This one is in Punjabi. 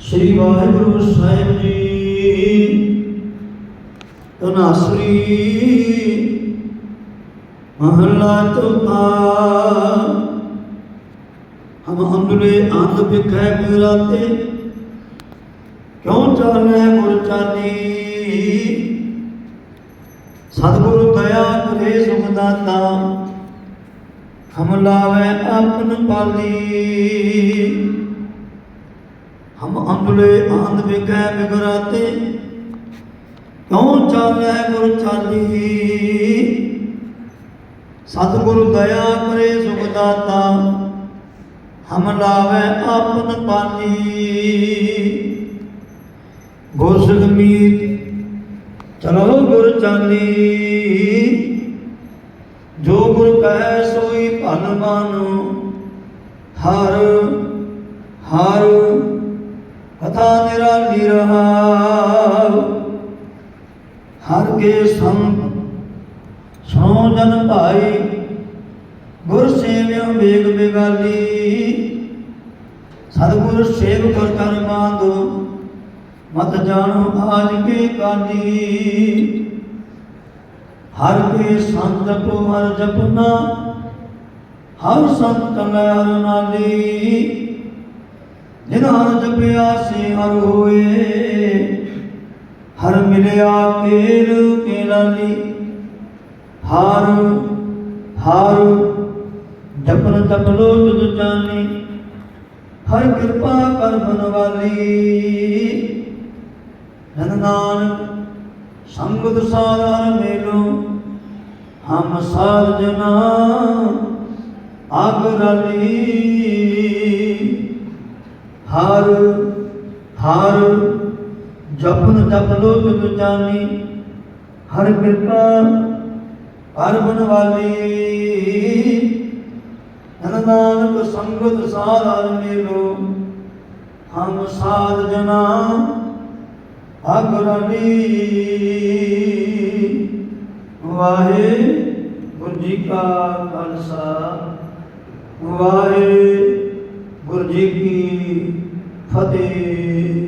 ਸ੍ਰੀ ਵਾਹਿਗੁਰੂ ਸਾਹਿਬ ਜੀ। ਤਨਾਸਰੀ ਮਹਲਾ ਚੌਥਾ। ਹਮ ਅੰਦਲੇ ਅੰਧ ਵਿਖੇ ਬਿਰਾਤੇ। ਕਿਉਂ ਚਾਲੇ ਗੁਰ ਚਾਲੀ ਸਤਿਗੁਰੂ ਦਇਆ ਕਰੇ ਸੁਖ ਦਾਤਾ ਹਮ ਲਾਵੇ ਆਪਨ ਪਾਲੀ। ਹਮ ਅੰਦਲੇ ਆਂਦ ਵਿਖੇ ਬਿਗਰਾਤੇ, ਕਿਉਂ ਚਾਲੇ ਗੁਰ ਚਾਲੀ? ਸਤਿਗੁਰੂ ਦਇਆ ਕਰੇ ਸੁਖ ਦਾਤਾ, ਹਮ ਲਾਵੇ ਆਪਨ ਪਾਲੀ। ਗੁਰ ਸੁਖਮੀਤ ਚਲੋ ਗੁਰ ਚਾਲੀ। ਜੋ ਗੁਰ ਕਹੈ ਸੋਈ ਭਲ ਮਾਨੋ, ਹਰ ਹਰ ਕਥਾ ਨਿਰਾਲੀ ਰਹਾਉ ਹਰ ਕੇ ਸੰਗ ਸੁਣੋ ਜਨ ਭਾਈ, ਗੁਰ ਸੇਵਿਓ ਵੇਗ ਬਿਗਾਲੀ ਸਤਿਗੁਰ ਸੇਵ ਕਰ ਕਰ ਬਾਂਧੋ ਮਤ ਜਾਣੋ ਆਜ ਕੇ ਕਾਲੀ। ਹਰ ਕੇ ਸੰਤ ਜਪੋ ਹਰ ਜਪਨਾ, ਹਰ ਸੰਤ ਲੈ ਨਾਲੀ। ਜਿਨ ਹਰ ਜਪਿਆ ਸੇ ਹਰ ਹੋਏ, ਹਰ ਮਿਲਿਆ ਕੇਲ ਕੇ ਲਾਲੀ ਹਰ ਹਰ, ਜਪਨ ਜਪ ਲੋ ਤੁਧ ਜਾਣੀ ਹਰ ਕਿਰਪਾ ਕਰ ਬਨਵਾਲੀ ਧਨ ਨਾਨਕ, ਸੰਗਤ ਸਾਧਾਰ ਮੇਲੋ, ਹਮ ਸਾਧ ਜਨਾ, ਆਗਰਾਲੀ। ਹਰ ਹਰ, ਜਪਨ ਜਪ ਲੋ ਤੁਧ ਜਾਣੀ, ਹਰ ਕਿਰਪਾ ਕਰ ਬਨਵਾਲੀ ਨਾਨਕ ਸੰਗਤ ਸਾਧਾਰ ਮੇਲੋ, ਹਮ ਸਾਧ ਜਨਾ ਅਗਰਲੀ ਵਾਹਿਗੁਰੂ ਜੀ ਕਾ ਖਾਲਸਾ ਵਾਹਿਗੁਰੂ ਜੀ ਕੀ ਫਤਿਹ।